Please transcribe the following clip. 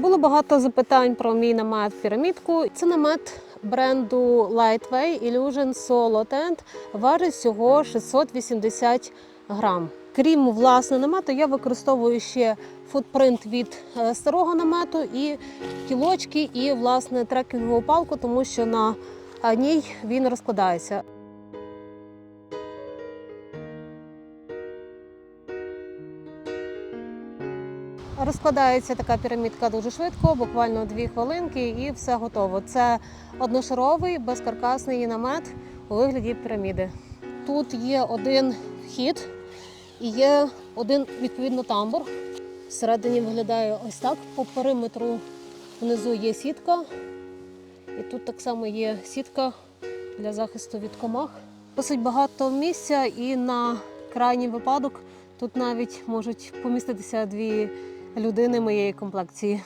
Було багато запитань про мій намет пірамідку. Це намет бренду Lightway Illusion Solo Tent. Важить всього 680 грам. Крім власне намету, я використовую ще футпринт від е, старого намету і кілочки, і власне трекінгову палку, тому що на ній він розкладається. Розкладається така пірамідка дуже швидко, буквально дві хвилинки, і все готово. Це одношаровий безкаркасний намет у вигляді піраміди. Тут є один вхід і є один відповідно тамбур. Всередині виглядає ось так. По периметру внизу є сітка, і тут так само є сітка для захисту від комах. Досить багато місця, і на крайній випадок тут навіть можуть поміститися дві людини моєї комплекції.